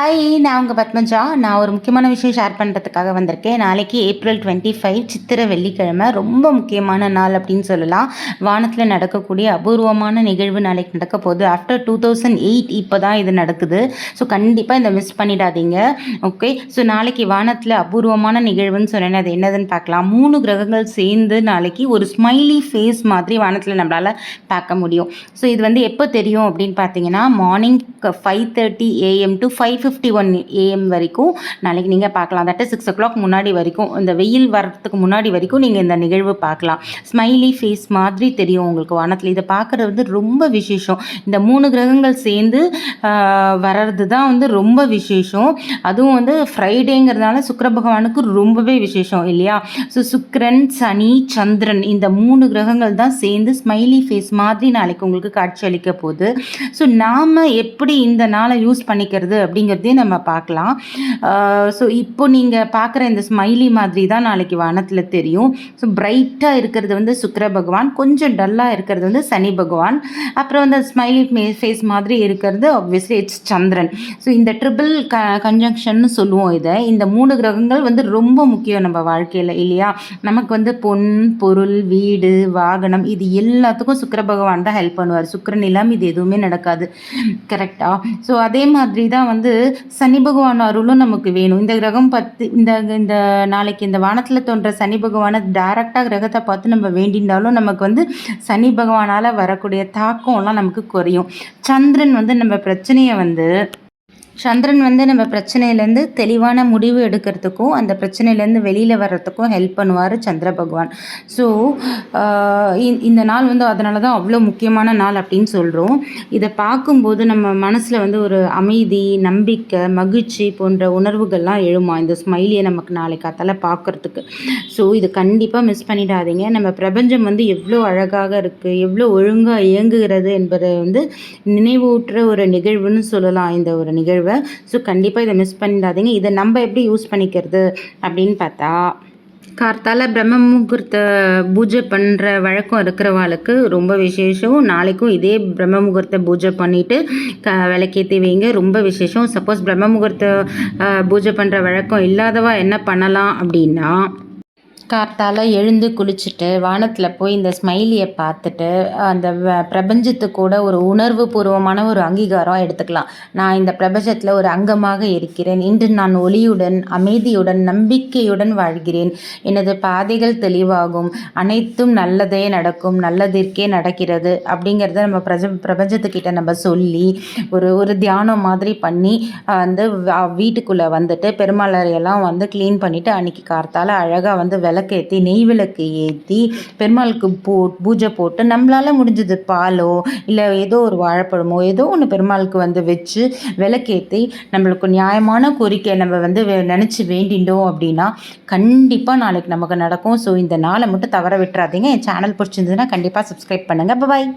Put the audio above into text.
Hi நான் உங்கள் பத்மஜா. நான் ஒரு முக்கியமான விஷயம் ஷேர் பண்ணுறதுக்காக வந்திருக்கேன். நாளைக்கு ஏப்ரல் டுவெண்ட்டி ஃபைவ் சித்திரை வெள்ளிக்கிழமை. ரொம்ப முக்கியமான நாள் அப்படின்னு சொல்லலாம். வானத்தில் நடக்கக்கூடிய அபூர்வமான நிகழ்வு நாளைக்கு நடக்க போகுது. ஆஃப்டர் டூ தௌசண்ட் எயிட் இப்போ தான் இது நடக்குது. ஸோ கண்டிப்பாக இதை மிஸ் பண்ணிடாதீங்க. ஓகே ஸோ நாளைக்கு வானத்தில் அபூர்வமான நிகழ்வுன்னு சொன்னேன் அது என்னதுன்னு பார்க்கலாம். மூணு கிரகங்கள் சேர்ந்து நாளைக்கு ஒரு ஸ்மைலி ஃபேஸ் மாதிரி வானத்தில் நம்மளால் பார்க்க முடியும். ஸோ இது வந்து எப்போ தெரியும் அப்படின்னு பார்த்தீங்கன்னா morning five thirty AM to five fifty one AM வரைக்கும் நாளைக்கு நீங்கள் பார்க்கலாம். தட்டு சிக்ஸ் ஓ கிளாக் முன்னாடி வரைக்கும் இந்த வெயில் வர்றதுக்கு முன்னாடி வரைக்கும் நீங்கள் இந்த நிகழ்வு பார்க்கலாம். ஸ்மைலி ஃபேஸ் மாதிரி தெரியும் உங்களுக்கு வானத்தில். இதை பார்க்குறது வந்து ரொம்ப விசேஷம். இந்த மூணு கிரகங்கள் சேர்ந்து வர்றது தான் வந்து ரொம்ப விசேஷம். அதுவும் வந்து ஃப்ரைடேங்கிறதுனால சுக்கர பகவானுக்கு ரொம்பவே விசேஷம் இல்லையா? ஸோ சுக்கரன் சனி சந்திரன் இந்த மூணு கிரகங்கள் தான் சேர்ந்து ஸ்மைலி ஃபேஸ் மாதிரி நாளைக்கு உங்களுக்கு காட்சி அளிக்க போகுது. ஸோ நாம் எப்படி இந்த நாளை யூஸ் பண்ணிக்கிறது அப்படிங்கிற அப்படிங்கிறதையும் நம்ம பார்க்கலாம். ஸோ இப்போ நீங்கள் பார்க்குற இந்த ஸ்மைலி மாதிரி தான் நாளைக்கு வானத்தில் தெரியும். ஸோ பிரைட்டாக இருக்கிறது வந்து சுக்கர பகவான் கொஞ்சம் டல்லாக இருக்கிறது வந்து சனி பகவான். அப்புறம் வந்து ஸ்மைலி ஃபேஸ் மாதிரி இருக்கிறது ஆப்வியஸ்லி இட்ஸ் சந்திரன். ஸோ இந்த ட்ரிபிள் க கன்ஜங்ஷன் சொல்லுவோம் இதை. இந்த மூணு கிரகங்கள் வந்து ரொம்ப முக்கியம் நம்ம வாழ்க்கையில் இல்லையா? நமக்கு வந்து பொன் பொருள் வீடு வாகனம் இது எல்லாத்துக்கும் சுக்கர பகவான் தான் ஹெல்ப் பண்ணுவார். சுக்கரன் இல்லாமல் இது எதுவுமே நடக்காது. கரெக்டாக ஸோ அதே மாதிரி தான் வந்து சனி பகவான் அருளும் நமக்கு வேணும். இந்த கிரகம் பத்து இந்த இந்த நாளைக்கு இந்த வானத்தில் தோன்ற சனி பகவானை டேரெக்டாக கிரகத்தை பார்த்து நம்ம வேண்டியிருந்தாலும் நமக்கு வந்து சனி பகவானால் வரக்கூடிய தாக்கம்லாம் நமக்கு குறையும். சந்திரன் வந்து நம்ம பிரச்சனையை வந்து சந்திரன் வந்து நம்ம பிரச்சனையிலேருந்து தெளிவான முடிவு எடுக்கிறதுக்கும் அந்த பிரச்சனையிலேருந்து வெளியில் வர்றதுக்கும் ஹெல்ப் பண்ணுவார் சந்திர பகவான். ஸோ இந்த நாள் வந்து அதனால தான் அவ்வளோ முக்கியமான நாள் அப்படின்னு சொல்கிறோம் இதை பார்க்கும்போது நம்ம மனசில் வந்து ஒரு அமைதி நம்பிக்கை மகிழ்ச்சி போன்ற உணர்வுகள்லாம் எழுமா? இந்த ஸ்மைலியை நமக்கு நாளைக்கு காத்தால பார்க்குறதுக்கு. ஸோ இது கண்டிப்பாக மிஸ் பண்ணிடாதீங்க. நம்ம பிரபஞ்சம் வந்து எவ்வளோ அழகாக இருக்குது எவ்வளோ ஒழுங்காக இயங்குகிறது என்பதை வந்து நினைவூட்டுற ஒரு நிகழ்வுன்னு சொல்லலாம். இந்த ஒரு நிகழ்வு தேவை ஸோ கண்டிப்பாக இதை மிஸ் பண்ணிடாதீங்க. இதை நம்ம எப்படி யூஸ் பண்ணிக்கிறது அப்படின்னு பார்த்தா கார்த்தால பிரம்ம முகூர்த்த பூஜை பண்ணுற வழக்கம் இருக்கிறவாளுக்கு ரொம்ப விசேஷம். நாளைக்கும் இதே பிரம்ம முகூர்த்த பூஜை பண்ணிவிட்டு க விளக்கேற்றி வைங்க. ரொம்ப விசேஷம். சப்போஸ் பிரம்ம முகூர்த்த பூஜை பண்ணுற வழக்கம் இல்லாதவா என்ன பண்ணலாம் அப்படின்னா கார்த்தால் எழுந்து குளிச்சுட்டு வானத்தில் போய் இந்த ஸ்மைலியை பார்த்துட்டு அந்த பிரபஞ்சத்துக்கூட ஒரு உணர்வு பூர்வமான ஒரு அங்கீகாரம் எடுத்துக்கலாம். நான் இந்த பிரபஞ்சத்தில் ஒரு அங்கமாக இருக்கிறேன். இன்று நான் ஒளியுடன் அமைதியுடன் நம்பிக்கையுடன் வாழ்கிறேன். எனது பாதைகள் தெளிவாகும். அனைத்தும் நல்லதே நடக்கும். நல்லதிற்கே நடக்கிறது அப்படிங்கிறத நம்ம பிரஜ பிரபஞ்சத்துக்கிட்ட நம்ம சொல்லி ஒரு ஒரு தியானம் மாதிரி பண்ணி வந்து வீட்டுக்குள்ளே வந்துட்டு பெருமாளரையெல்லாம் வந்து க்ளீன் பண்ணிவிட்டு அன்றைக்கி கார்த்தால் அழகாக வந்து விளக்கு விளக்கேற்றி நெய் விளக்கு ஏற்றி பெருமாளுக்கு போ பூஜை போட்டு நம்மளால் முடிஞ்சது பாலோ இல்லை ஏதோ ஒரு வாழைப்பழமோ ஏதோ ஒன்று பெருமாளுக்கு வந்து வச்சு விளக்கேற்றி நம்மளுக்கு நியாயமான கோரிக்கை நம்ம வந்து நினச்சி வேண்டிட்டோம் அப்படின்னா கண்டிப்பாக நாளைக்கு நமக்கு நடக்கும். ஸோ இந்த நாளை மட்டும் தவற விட்டுறாதீங்க. என் சேனல் பிடிச்சிருந்ததுன்னா கண்டிப்பாக சப்ஸ்கிரைப் பண்ணுங்கள் பாய்